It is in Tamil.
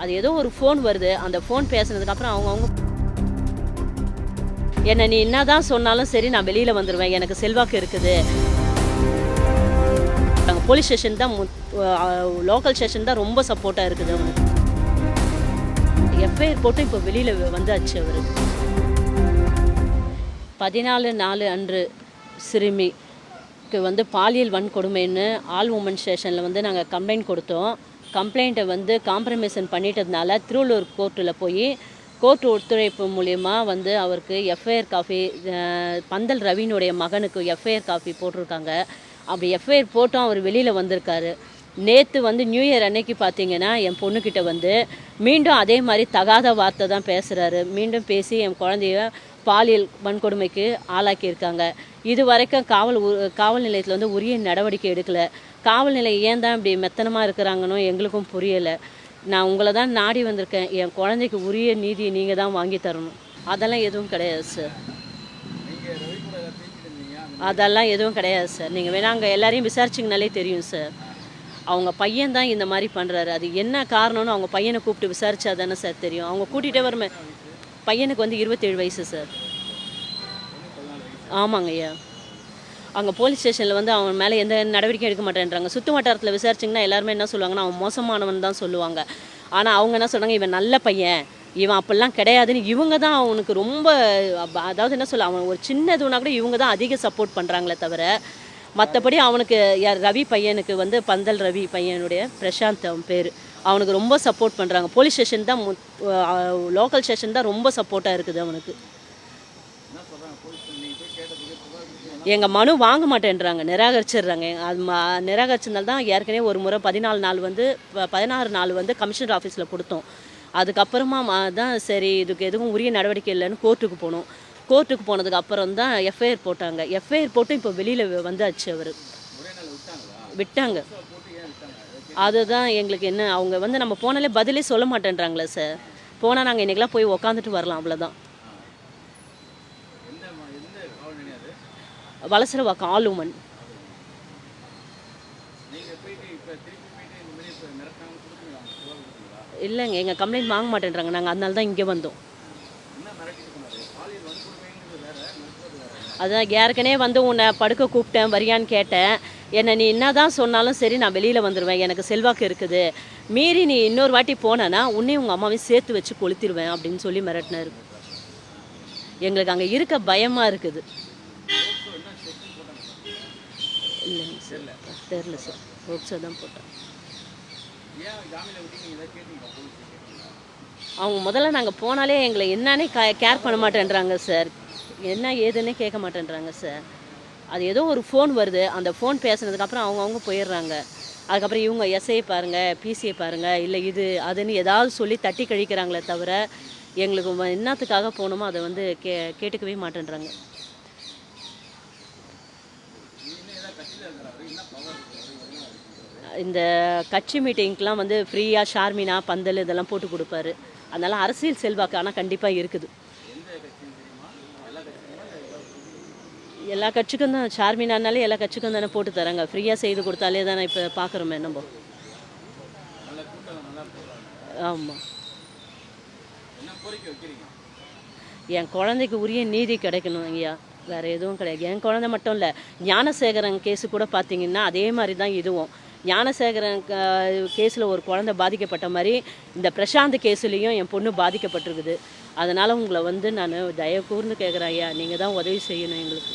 அது ஏதோ ஒரு ஃபோன் வருது. அந்த ஃபோன் பேசுனதுக்கப்புறம் அவங்கவுங்க என்னை நீ என்ன தான் சொன்னாலும் சரி நான் வெளியில் வந்துடுவேன் எனக்கு செல்வாக்கு இருக்குது. நாங்கள் போலீஸ் ஸ்டேஷன் தான் லோக்கல் ஸ்டேஷன் தான் ரொம்ப சப்போர்ட்டாக இருக்குது அவனுக்கு எஃப்ஐஆர் போட்டு இப்போ வெளியில் வந்தாச்சு அவர்? பதினாலு நாலு அன்று சிறுமிக்கு வந்து பாலியல் வன்கொடுமைன்னு ஆல் உமன் ஸ்டேஷனில் வந்து நாங்கள் கம்ப்ளைண்ட் கொடுத்தோம். கம்ப்ளைண்ட்டை வந்து காம்ப்ரமைசன் பண்ணிட்டதுனால திருவள்ளூர் கோர்ட்டில் போய் கோர்ட் ஒத்துழைப்பு மூலயமா வந்து அவருக்கு எஃப்ஐஆர் காஃபி பந்தல் ரவினுடைய மகனுக்கு எஃப்ஐஆர் காஃபி போட்டிருக்காங்க. அப்படி எஃப்ஐஆர் போட்டும் அவர் வெளியில் வந்திருக்காரு. நேற்று வந்து நியூ இயர் அன்னைக்கு பார்த்தீங்கன்னா என் பொண்ணுக்கிட்ட வந்து மீண்டும் அதே மாதிரி தகாத வார்த்தை தான் பேசுகிறாரு மீண்டும் பேசி என் குழந்தைய பாலியல் வன்கொடுமைக்கு ஆளாக்கியிருக்காங்க. இது வரைக்கும் காவல் உ- காவல் நிலையத்தில் வந்து உரிய நடவடிக்கை எடுக்கலை. காவல் நிலையம் ஏன் தான் இப்படி மெத்தனமாக இருக்கிறாங்கன்னு எங்களுக்கும் புரியலை. நான் உங்களை தான் நாடி வந்திருக்கேன். என் குழந்தைக்கு உரிய நீதியை நீங்கள் தான் வாங்கி தரணும். அதெல்லாம் எதுவும் கிடையாது சார் அதெல்லாம் எதுவும் கிடையாது சார் நீங்கள் வேணால் அங்கே எல்லாரையும் விசாரிச்சிங்கனாலே தெரியும் சார் அவங்க பையன் தான் இந்த மாதிரி பண்ணுறாரு அது என்ன காரணம்னு அவங்க பையனை கூப்பிட்டு விசாரிச்சா தானே சார் தெரியும். அவங்க கூட்டிகிட்டே வருமே பையனுக்கு வந்து இருபத்தேழு வயசு சார் ஆமாங்க ஐயா. அங்கே போலீஸ் ஸ்டேஷனில் வந்து அவன் மேலே எந்த நடவடிக்கையும் எடுக்க மாட்டேன்றாங்க. சுற்று வட்டாரத்தில் விசாரிச்சிங்கன்னா எல்லாருமே என்ன சொல்லுவாங்கன்னா அவன் மோசமானவன் தான் சொல்லுவாங்க. ஆனால் அவங்க என்ன சொல்கிறாங்க இவன் நல்ல பையன். இவன் அப்படிலாம் கிடையாதுன்னு இவங்க தான் அவனுக்கு ரொம்ப அதாவது என்ன சொல்ல அவன் ஒரு சின்ன இதுனா கூட இவங்க தான் அதிக சப்போர்ட் பண்ணுறாங்களே தவிர மற்றபடி அவனுக்கு யார் ரவி பையனுக்கு வந்து பந்தல் ரவி பையனுடைய பிரசாந்த் அவன் பேர். அவனுக்கு ரொம்ப சப்போர்ட் பண்ணுறாங்க போலீஸ் ஸ்டேஷன் தான் லோக்கல் ஸ்டேஷன் தான் ரொம்ப சப்போர்ட்டாக இருக்குது அவனுக்கு. எங்கள் மனு வாங்க மாட்டேன்றாங்க நிராகரிச்சிடுறாங்க. அது நிராகரிச்சதுனால தான் ஏற்கனவே ஒரு முறை பதினாலு நாள் வந்து ப- பதினாறு நாள் வந்து கமிஷனர் ஆஃபீஸில் கொடுத்தோம். அதுக்கப்புறமா தான் சரி இதுக்கு எதுவும் உரிய நடவடிக்கை இல்லைன்னு கோர்ட்டுக்கு போனோம். கோர்ட்டுக்கு போனதுக்கு அப்புறம் தான் எஃப்ஐஆர் போட்டாங்க. எஃப்ஐஆர் போட்டு இப்போ வெளியில் வந்தாச்சு அவர். விட்டாங்க. அதுதான் எங்களுக்கு என்ன அவங்க வந்து நம்ம போனாலே பதிலே சொல்ல மாட்டேன்றாங்களே சார் போனால் நாங்கள் இன்றைக்கெலாம் போய் உக்காந்துட்டு வரலாம் அவ்வளோதான் வலசரவாக்கம் ஆளுமன் இல்லைங்க எங்கள் கம்ப்ளைண்ட் வாங்க மாட்டேன்றாங்க. நாங்கள் அதனால தான் இங்கே வந்தோம். அதான் ஏற்கனவே வந்து உன்னை படுக்க கூப்பிட்டேன் வரியான்னு கேட்டேன். என்னை நீ என்ன தான் சொன்னாலும் சரி நான் வெளியில் வந்துடுவேன் எனக்கு செல்வாக்கு இருக்குது. மீறி நீ இன்னொரு வாட்டி போனேன்னா உன்னையும் உங்கள் அம்மாவையும் சேர்த்து வச்சு கொளுத்திடுவேன் அப்படின்னு சொல்லி மிரட்டினாரு. எங்களுக்கு அங்கே இருக்க பயமாக இருக்குது. இல்லைங்க சார் தெரில சார் போக்சோ தான் போட்டேன். அவங்க முதல்ல நாங்கள் போனாலே எங்களை என்னன்னே கேர் பண்ண மாட்டேன்றாங்க சார் என்ன ஏதுன்னே கேட்க மாட்டேன்றாங்க சார் அது ஏதோ ஒரு ஃபோன் வருது. அந்த ஃபோன் பேசுனதுக்கப்புறம் அவங்கவுங்க போயிடுறாங்க. அதுக்கப்புறம் இவங்க எஸ்ஐ பாருங்கள் பிசிஐ பாருங்கள் இல்லை இது அதுன்னு ஏதாவது சொல்லி தட்டி கழிக்கிறாங்களே தவிர எங்களுக்கு என்னத்துக்காக போகணுமோ அதை வந்து கே கேட்டுக்கவே மாட்டேன்றாங்க. இந்த கட்சி மீட்டிங்க்கெலாம் வந்து ஃப்ரீயாக ஷார்மினா பந்தல் இதெல்லாம் போட்டு கொடுப்பாரு. அதனால் அரசியல் செல்வாக்கு ஆனால் கண்டிப்பாக இருக்குது. எல்லா கட்சிக்கும் தான் ஷார்மினானாலே எல்லா கட்சிக்கும் தானே போட்டு தராங்க. ஃப்ரீயாக செய்து கொடுத்தாலே தானே இப்போ பார்க்குறோமே நம்ம. ஆமாம் என் குழந்தைக்கு உரிய நீதி கிடைக்கணும் ஐயா. வேறு எதுவும் கிடையாது. என் குழந்தை மட்டும் இல்லை ஞானசேகரன் கேஸு கூட பார்த்தீங்கன்னா அதே மாதிரி தான் இதுவும். ஞானசேகரன் கேஸில் ஒரு குழந்தை பாதிக்கப்பட்ட மாதிரி இந்த பிரசாந்த் கேஸ்லேயும் என் பொண்ணு பாதிக்கப்பட்டிருக்குது. அதனால் உங்களை வந்து நான் தயவு கூர்ந்து கேட்குறேன் ஐயா. நீங்கள் தான் உதவி செய்யணும் எங்களுக்கு.